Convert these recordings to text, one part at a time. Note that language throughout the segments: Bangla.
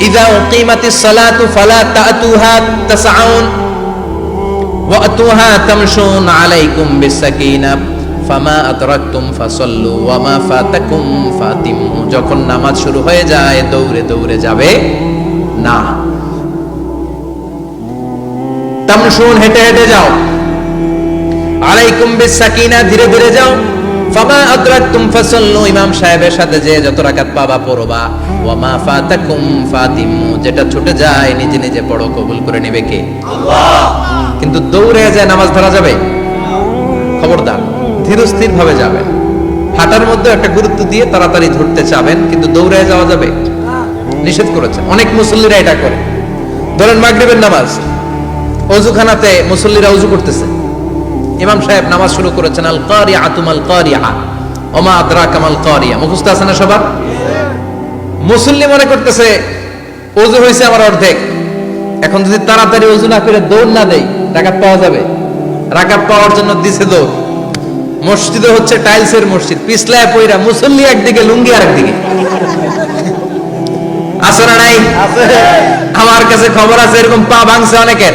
ইদা উকিমাতিস সালাতু ফালা তাতুহা তাসআউন ওয়াতুহা তামশুন আলাইকুম বিসাকিনা ফামা আতরাকতুম ফাসাল্লু ওয়ামা ফাতাকুম ফাতিমু যখন নামাজ শুরু হয়ে যায়, দৌড়ে দৌড়ে যাবে না। তামশুন হেঁটে হেঁটে যাও। আলাইকুম বিসাকিনা ধীরে ধীরে যাও। ফামা আদরাকতুম ফাসাল্লু ইমাম সাহেবের সাথে যে যত রাকাত পাবা পড়বা। ওয়ামা ফাতাকুম ফাতিমু যেটা ছুটে যায় নিজে নিজে পড়ো কবুল করে নেবে কে? কিন্তু দৌড়ে যায় নামাজ ধরা যাবে? খবরদার ধীরস্থির ভাবে যাবেন হাঁটার মধ্যে একটা গুরুত্ব দিয়ে তাড়াতাড়ি ধরতে চাবেন কিন্তু দৌড়ে যাওয়া যাবে? নিষেধ করেছে অনেক মুসল্লিরা এটা করে। ধরেন মাগরিবের নামাজ অজুখানাতে মুসল্লিরা অজু করতেছে। ইমাম সাহেব নামাজ শুরু করেছেন আল কারিয়া আতুমাল কারিয়া ওমা আদরা কামাল কারিয়া মুখস্থ আছে না সবার? মুসল্লি মনে করতেছে অজু হয়েছে আমার অর্ধেক। এখন যদি তাড়াতাড়ি অজু না করে দৌড় না দেই রাকাত পাওয়া যাবে? রাকাত পাওয়ার জন্য দিছে দৌড়। মসজিদে হচ্ছে টাইলসের মসজিদ পিছলায় পইরা মুসল্লি একদিকে লুঙ্গি আর একদিকে আছে না নাই? আমার কাছে খবর আছে এরকম পা ভাঙছে অনেকের।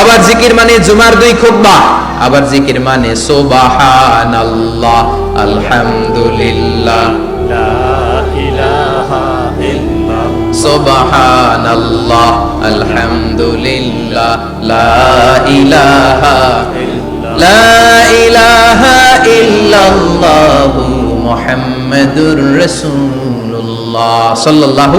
আবার জিকির মানে জুমার দুই খুতবা। আবার জিকির মানে সুবহানাল্লাহ আলহামদুলিল্লাহ। লা ইলাহা ইল্লাল্লাহ। সুবহানাল্লাহ আলহামদুলিল্লাহ। লা ইলাহা লা ইলাহা ইল্লাল্লাহু মুহাম্মাদুর রাসূলুল্লাহ। সাল্লাল্লাহু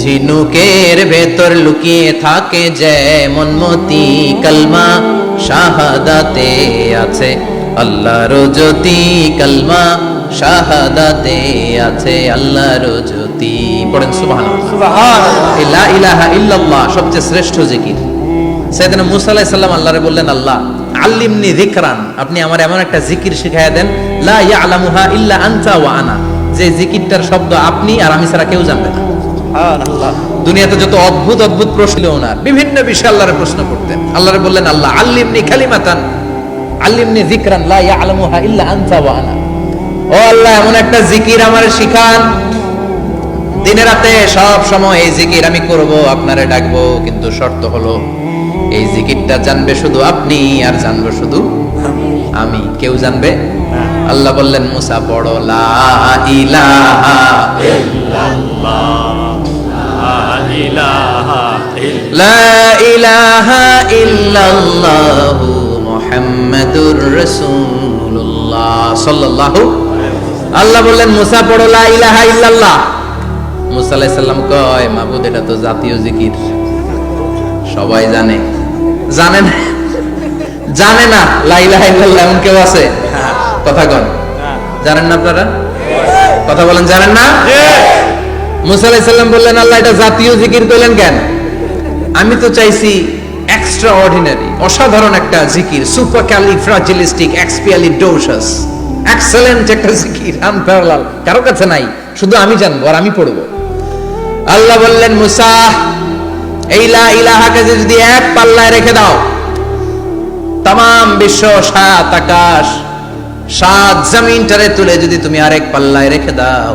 ঝিনুকের ভেতর লুকিয়ে থাকে যে মনমতি কলমা শাহাদাতে আছে। আল্লাহর জ্যোতি কলমা শাহাদাতে আছে। আল্লাহর জ্যোতি পড়েন সুবহানাল্লাহ। সুবহানাল্লাহ। লা ইলাহা ইল্লাল্লাহ সবচেয়ে শ্রেষ্ঠ জিকির সাইয়েদনা মুসা আলাইহিস সালাম আল্লাহরে বললেন আল্লাহ আল্লিমনি যিকরান। আপনি আমার এমন একটা জিকির শিখাইয়া দেন লা ইয়ালামুহা ইল্লা আনতা ওয়া আনা। যে জিকিরটার শব্দ আপনি আর আমি ছাড়া কেউ জানবে না। দুনিয়াতে যত অদ্ভুত অদ্ভুত প্রশ্ন ওনার, বিভিন্ন বিষয়ে আল্লাহরে প্রশ্ন করতেন। আল্লাহরে বললেন, আল্লাহ, আল্লিমনি কালিমাতান, আল্লিমনি যিকরান, লা ইয়ালামুহা ইল্লা আনতা ওয়া আনা। ও আল্লাহ, এমন একটা জিকির আমার শিখান। দিনে রাতে সব সময় এই জিকির আমি করব, আপনারে ডাকবো, কিন্তু শর্ত হলো, এই জিকিরটা জানবে শুধু আপনি আর জানব শুধু আমি। কেউ জানবে? আল্লাহ বললেন, মুসা, পড়ো, লা ইলাহা লা ইলাহা লা ইলাহা ইল্লাল্লাহ মুহাম্মাদুর আল্লাহ বললেন, মুসা পড়ো ইলাহা ইল্লাল্লাহ। মুসা আলাইহিস কয়, মাবুদ, এটা তো জাতীয় জিকির। সবাই জানে। জানে না? জানে না? লা ইলাহা ইল্লাল্লাহ, এমন কেউ আছে? কথা কন। জানেন না আপনারা? কথা বলেন, জানেন না? মুসা আলাইহিস বললেন, আল্লাহ, এটা জাতীয় জিকির কইলেন কেন? আমি তো চাইছি এক্সট্রা অর্ডিনারি অসাধারণ একটা জিকির সুপার ক্যালিফ্রাজিলিস্টিক এক্সপিয়ালিডোসাস এক্সেলেন্ট একটা জিকির আনপ্যারালাল কারও কাছে নাই, শুধু আমি জানব আর আমি পড়ব। আল্লাহ বললেন, মুসা, এই লা ইলাহাকে যদি এক পাল্লায় রেখে দাও তাম বিশ্ব সাত আকাশ, সাত জমিনটারে তুলে যদি তুমি আরেক পাল্লায় রেখে দাও।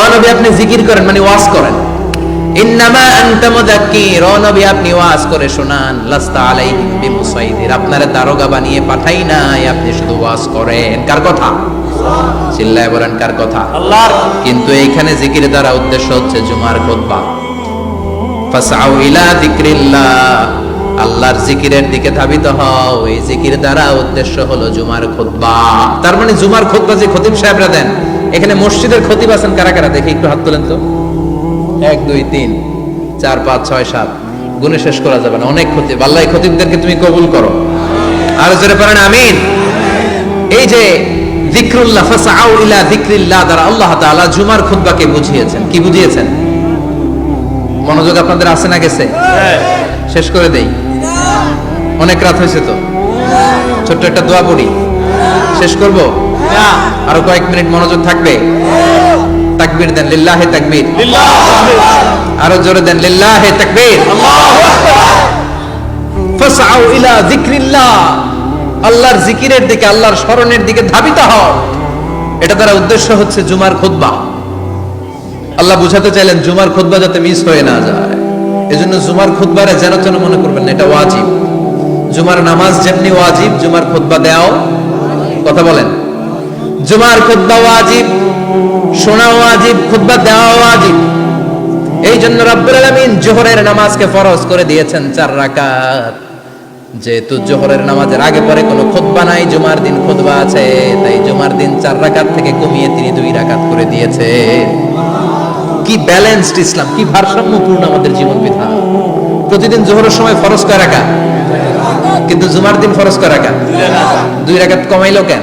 ও নবী আপনি জিকির করেন মানে ওয়াজ করেন। ইন্নামা আনতা মুদাক্কির ও নবী আপনি ওয়াজ করে শোনান লাস্তা আলাইহিম বিমুসাইদির। আপনারে দারোগা বানিয়ে পাঠাই নাই আপনি শুধু ওয়াজ করেন। কার কথা? চিল্লায় বলেন কার কথা? আল্লাহর। কিন্তু এইখানে জিকির দ্বারা উদ্দেশ্য হচ্ছে জুমার খুতবা ফাসাউ ইলা যিকরিল্লাহ। আল্লাহর জিকিরের দিকে ধাবিত হও। এই জিকির দ্বারা উদ্দেশ্য হলো জুমার খুতবা তার মানে জুমার খুতবা যে খতিব সাহেবরা দেন এখানে মসজিদের খতিব আছেন কারা কারা? দেখি একটু হাত তোলেন তো। এক, দুই, তিন, চার, পাঁচ, ছয়, সাত। গুনে শেষ করা যাবে না। অনেক খতিব। আল্লাহ খতিবদেরকে তুমি কবুল করো। আর জোরে পারেন আমিন। এই যে যিকরুল্লাহ, ফাসাউ ইলা যিকরিল্লাহ দ্বারা আল্লাহ তাআলা জুমার খুতবাকে বুঝিয়েছেন। কি বুঝিয়েছেন? মনোযোগ আপনাদের আছে না গেছে? শেষ করে দেই। অনেক রাত হয়েছে তো। ছোট্ট একটা দোয়া পড়ি। শেষ করব? আরও কয়েক মিনিট মনোযোগ থাকবে? তাকবীর দেন লিল্লাহে তাকবীর। আরও জোরে দেন লিল্লাহে তাকবীর। ফাসআউ ইলা যিকরিল্লাহ। আল্লাহর জিকিরের দিকে আল্লাহর স্মরণের দিকে ধাবিত হও। এটা দ্বারা উদ্দেশ্য হচ্ছে জুমার খুতবা। আল্লাহ বুঝাতে চাইলেন জুমার খুতবা যাতে মিস হয়ে না যায়। এজন্য জুমার খুতবারে যেন তেন মনে করবেন না এটা ওয়াজিব। জুমার নামাজ যেমনি ওয়াজিব জুমার খুতবা দেওয়াও কথা বলেন। জুমার খুতবা ওয়াজিব শোনা ওয়াজিব, খুতবা দেওয়া ওয়াজিব। এই জন্য রব্বুল আলামিন জোহরের নামাজকে ফরজ করে দিয়েছেন চার রাকাত। যেহেতু জোহরের নামাজের আগে পরে কোনো খুতবা নাই, জুমার দিন খুতবা আছে, তাই জুমার দিন চার রাকাত থেকে কমিয়ে তিনি দুই রাকাত করে দিয়েছে। কি ব্যালেন্সড ইসলাম, কি ভারসাম্যপূর্ণ আমাদের জীবন বিধান। প্রতিদিন জোহরের সময় ফরজ কয় রাকাত? কিন্তু জুমার দিন ফরজ কয় রাকাত? দুই রাকাত কমাইলো কেন?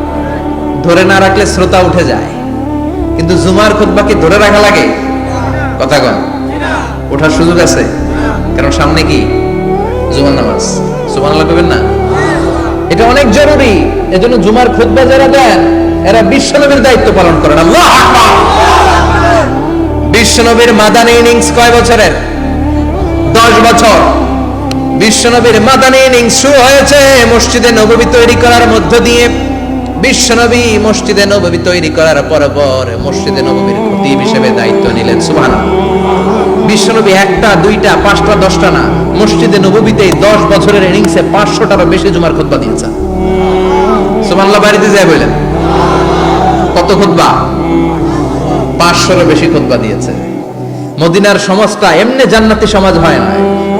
ধরে না রাখলে শ্রোতা উঠে যায়। কিন্তু জুমার খুতবা কি ধরে রাখা লাগে? কথা কন। ওঠার সুযোগ আছে? কারণ সামনে কি? জুমার নামাজ। সুমান করবেন না? এটা অনেক জরুরি। এজন্য জুমার খুতবা যারা দেন, এরা বিশ্বনবীর দায়িত্ব পালন করেন। আল্লাহ বিশ্বনবীর মাদানী ইনিংস কয় বছরের? দশ বছর। বিশ্বনবীর মাদানী ইনিংস শুরু হয়েছে। মসজিদে নববী তৈরি করার মধ্য দিয়ে বিশ্বনবী মসজিদে নববী তৈরি করার পর পর মসজিদে নববীর খতিব হিসেবে দায়িত্ব নিলেন সুবহান বিশ্বনবী একটা, দুইটা, পাঁচটা, দশটা না, মসজিদে নববীতে দশ বছরের ইনিংসে পাঁচশোটারও বেশি জুমার খুতবা দিয়েছেন। সুবহানাল্লাহ, বাড়িতে যায় বললেন কত খুতবা? পাঁচশোরও বেশি খুতবা দিয়েছে। মদিনার সমাজটা এমনি জান্নাতি সমাজ হয় না।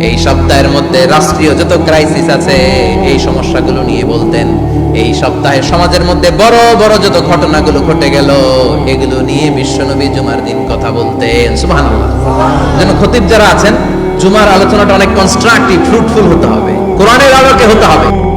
এই সপ্তাহের মধ্যে রাষ্ট্রীয় যত ক্রাইসিস আছে, এই সমস্যাগুলো নিয়ে বলতেন, এই সপ্তাহে সমাজের মধ্যে বড় বড় যত ঘটনাগুলো ঘটে গেল, এগুলো নিয়ে বিশ্বনবী জুমার দিন কথা বলতেন। সুবহানাল্লাহ। যেন খতিব যারা আছেন, জুমার আলোচনাটা অনেক কনস্ট্রাকটিভ ফ্রুটফুল হতে হবে। কোরআনের আলোকে হতে হবে।